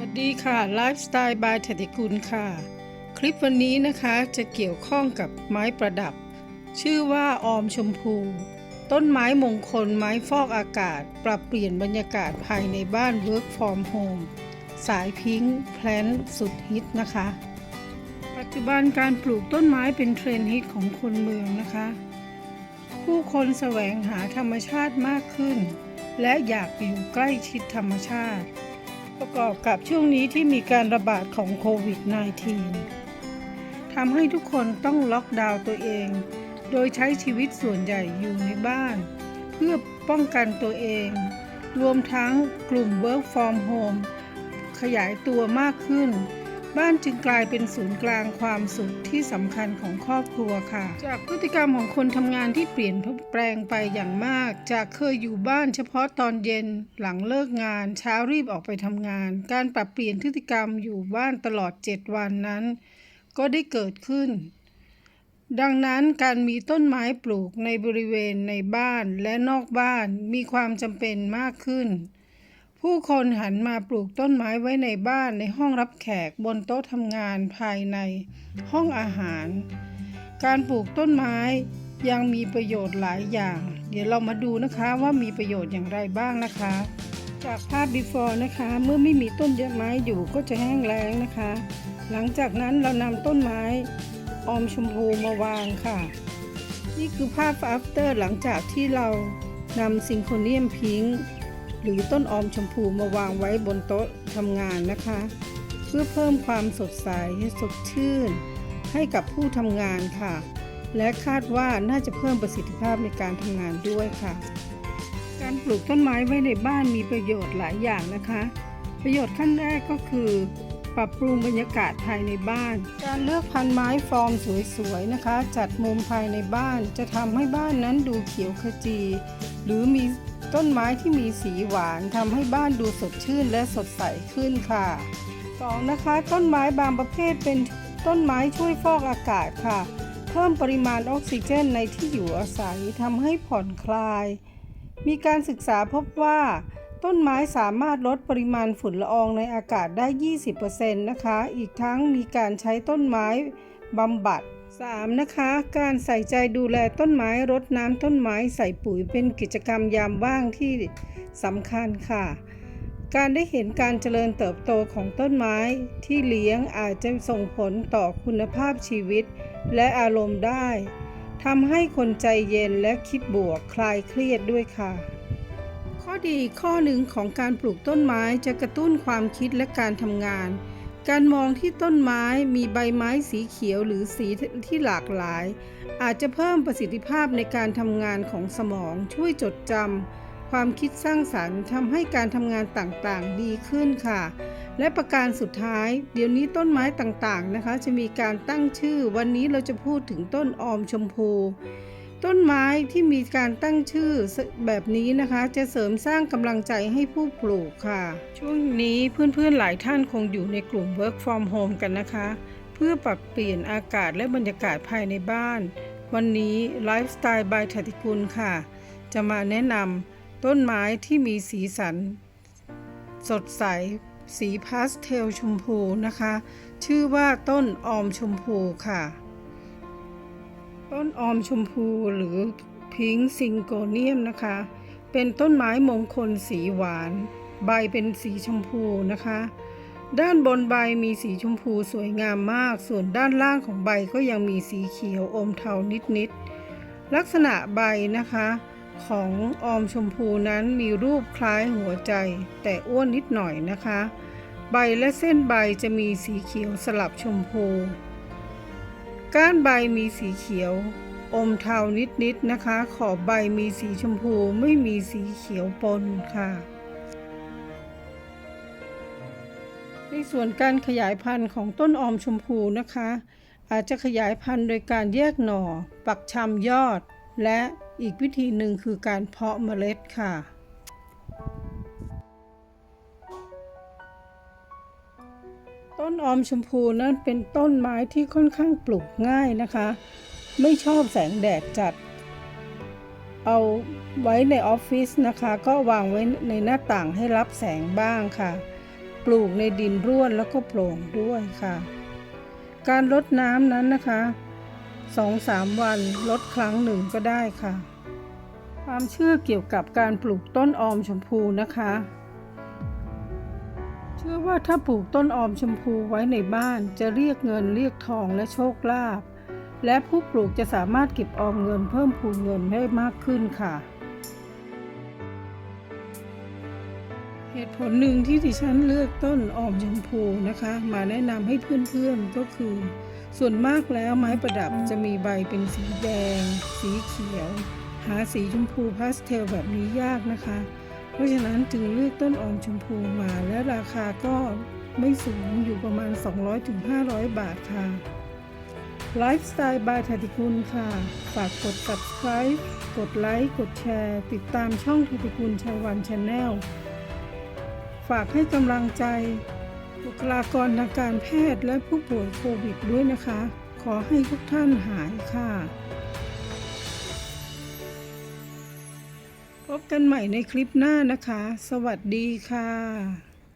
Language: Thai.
วัสดีค่ะไลฟ์สไตล์บายถติกุลค่ะ คลิปวันนี้นะคะจะเกี่ยวข้องกับไม้ประดับ ชื่อว่าออมชมพู ต้นไม้มงคลไม้ฟอกอากาศ ปรับเปลี่ยนบรรยากาศภายในบ้าน Work from Home สายพิงค์แพลนสุดฮิตนะคะ ปัจจุบันการปลูกต้นไม้เป็นเทรนด์ฮิตของคนเมืองนะคะ ผู้คนแสวงหาธรรมชาติมากขึ้น และอยากอยู่ใกล้ชิดธรรมชาติ ประกอบกับช่วงนี้ที่มีการระบาดของโควิด -19 ทำให้ทุกคนต้องล็อกดาวน์ตัวเอง โดยใช้ชีวิตส่วนใหญ่อยู่ในบ้าน เพื่อป้องกันตัวเอง รวมทั้งกลุ่ม Work from Home ขยายตัวมากขึ้น บ้านจึงกลายเป็นศูนย์กลางความสุขที่สำคัญของครอบครัวค่ะ จากพฤติกรรมของคนทำงานที่เปลี่ยนแปลงไปอย่างมาก จากเคยอยู่บ้านเฉพาะตอนเย็นหลังเลิกงาน เช้ารีบออกไปทำงาน การปรับเปลี่ยนพฤติกรรมอยู่บ้านตลอด 7 วันนั้น ก็ได้เกิดขึ้น ดังนั้นการมีต้นไม้ปลูกในบริเวณในบ้านและนอกบ้านมีความจำเป็นมากขึ้น ผู้คนหันมาปลูกต้นไม้ไว้ในบ้านในห้องรับแขกบนโต๊ะทำงานภายในห้องอาหาร การปลูกต้นไม้ยังมีประโยชน์หลายอย่าง เดี๋ยวเรามาดูนะคะว่ามีประโยชน์อย่างไรบ้างนะคะ จากภาพ before นะคะ เมื่อไม่มีต้นไม้อยู่ก็จะแห้งแล้งนะคะ หลังจากนั้นเรานำต้นไม้ออมชมพูมาวางค่ะ นี่คือภาพ after หลังจากที่เรานำซิงโคเนียมพิงค์ หรือต้นออมชมพูมาวางไว้บนโต๊ะทำงานนะคะ เพื่อเพิ่มความสดใสสดชื่น ให้กับผู้ทำงานค่ะ และคาดว่าน่าจะเพิ่มประสิทธิภาพในการทำงานด้วยค่ะ การปลูกต้นไม้ไว้ในบ้านมีประโยชน์หลายอย่างนะคะ ประโยชน์ขั้นแรกก็คือ ปรับปรุงบรรยากาศภายในบ้าน การเลือกพันธุ์ไม้ฟอร์มสวยๆนะคะ จัดมุมภายในบ้านจะทำให้บ้านนั้นดูเขียวขจี หรือมี ต้นไม้ที่มีสีหวานทำให้บ้านดูสดชื่นและสดใสขึ้นค่ะ 2. นะคะ ต้นไม้บางประเภทเป็นต้นไม้ช่วยฟอกอากาศค่ะ เพิ่มปริมาณออกซิเจนในที่อยู่อาศัยทำให้ผ่อนคลาย มีการศึกษาพบว่า ต้นไม้สามารถลดปริมาณฝุ่นละอองในอากาศได้ 20%นะคะ อีกทั้งมีการใช้ต้นไม้บำบัด 3. นะคะ การใส่ใจดูแลต้นไม้รดน้ำต้นไม้ใส่ปุ๋ยเป็นกิจกรรมยามว่างที่สำคัญค่ะ การได้เห็นการเจริญเติบโตของต้นไม้ที่เลี้ยงอาจจะส่งผลต่อคุณภาพชีวิต และอารมณ์ได้ทำให้คนใจเย็นและคิดบวกคลายเครียดด้วยค่ะ ข้อดีข้อหนึ่งของการปลูกต้นไม้จะกระตุ้นความคิดและการทำงาน การมองที่ต้นไม้มีใบไม้สีเขียวหรือสีที่หลากหลาย อาจจะเพิ่มประสิทธิภาพในการทำงานของสมองช่วยจดจำความคิดสร้างสรรค์ทำให้การทำงานต่างๆ ดีขึ้นค่ะ และประการสุดท้าย เดี๋ยวนี้ต้นไม้ต่างๆนะคะ จะมีการตั้งชื่อ วันนี้เราจะพูดถึงต้นออมชมพู ต้นไม้ที่มีการตั้งชื่อแบบนี้นะคะ จะเสริมสร้างกำลังใจให้ผู้ปลูกค่ะ ช่วงนี้เพื่อนๆหลายท่านคงอยู่ในกลุ่ม Work from Home กันนะคะ เพื่อปรับเปลี่ยนอากาศและบรรยากาศภายในบ้าน วันนี้ไลฟ์สไตล์บายถติกุลค่ะ จะมาแนะนำต้นไม้ที่มีสีสัน สดใส สีพาสเทลชมพูนะคะ ชื่อว่าต้นออมชมพูค่ะ ต้นออมชมพูหรือพิงซิงโกเนียมนะคะ เป็นต้นไม้มงคลสีหวาน ใบเป็นสีชมพูนะคะ ด้านบนใบมีสีชมพูสวยงามมาก ส่วนด้านล่างของใบก็ยังมีสีเขียวอมเทานิดๆ ลักษณะใบนะคะของออมชมพูนั้นมีรูปคล้ายหัวใจ แต่อ้วนนิดหน่อยนะคะ ใบและเส้นใบจะมีสีเขียวสลับชมพู ก้านใบมีสีเขียว อมเทานิดๆนะคะ ขอบใบมีสีชมพูไม่มีสีเขียวปนค่ะ ในส่วนการขยายพันธุ์ของต้นออมชมพูนะคะ อาจจะขยายพันธุ์โดยการแยกหน่อ ปักชำยอด และอีกวิธีหนึ่งคือการเพาะเมล็ดค่ะ มชมพูนั้นเป็นต้นไม้ที่ค่อนข้างปลูกง่ายนะคะ ไม่ชอบแสงแดดจัด เอาไว้ในออฟฟิศนะคะ ก็วางไว้ในหน้าต่างให้รับแสงบ้างค่ะ ปลูกในดินร่วนแล้วก็โปร่งด้วยค่ะ การรดน้ำนั้นนะคะสองสามวันลดครั้งหนึ่งก็ได้ค่ะ ความเชื่อเกี่ยวกับการปลูกต้นออมชมพูนะคะ ชื่อว่าถ้าปลูกต้นออมชมพูไว้ในบ้านจะเรียกเงินเรียกทองและโชคลาภและผู้ปลูกจะสามารถเก็บออมเงินเพิ่มพูนเงินให้มากขึ้นค่ะ เหตุผลหนึ่งที่ดิฉันเลือกต้นออมชมพูนะคะ มาแนะนำให้เพื่อนๆก็คือ ส่วนมากแล้วไม้ประดับจะมีใบเป็นสีแดง สีเขียว หาสีชมพูพาสเทลแบบนี้ยากนะคะ เพราะฉะนั้นจึงเลือกต้นออมชมพูมาและราคาก็ไม่สูงอยู่ประมาณ 200-500 บาทค่ะไลฟ์สไตล์บายธติคุณค่ะ ฝากกด subscribe กดไลค์กดแชร์ ติดตามช่องธติคุณชัยวันชาแนลฝากให้กำลังใจบุคลากรทางการแพทย์และผู้ป่วยโควิดด้วยนะคะ ขอให้ทุกท่านหายค่ะ พบกันใหม่ในคลิปหน้านะคะ สวัสดีค่ะ